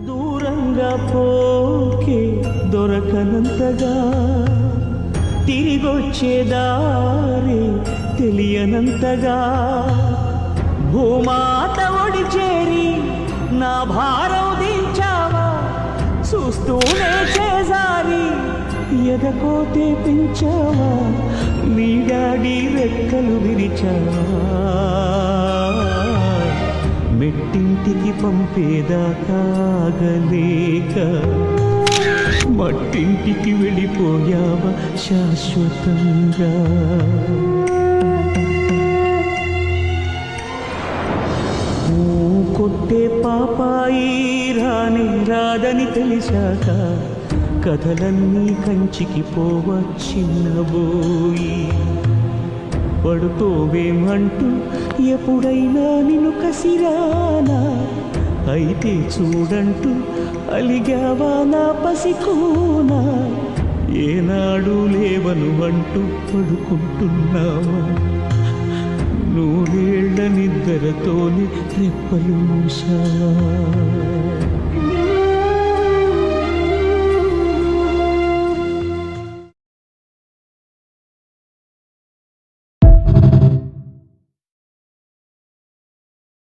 దూరంగా పోకి దొరకనంతగా తిరిగొచ్చే దారి తెలియనంతగా. భూమాత ఒడి చేరి నా భారం దించావా చూస్తూనే చేసారి ఎదకోతే పెంచావా? నీ డాడీ రెక్కలు విరిచావా? మెట్టింటికి పంపేదాకాగలేక మట్టింటికి వెళ్ళిపోయావా శాశ్వతంగా. ఊ కొట్టే పాపాయి రాని రాదని తెలిసాక కథలన్నీ కంచికి పోవచ్చిన్నబోయి పడుకోవేమంటూ ఎప్పుడైనా నిన్ను కసిరానా? అయితే చూడంటూ అలిగావా నా పసికోనా? ఏనాడు లేవను అంటూ పడుకుంటున్నావా? నూరేళ్ళ నిద్రతోని రెప్పలు మూసావా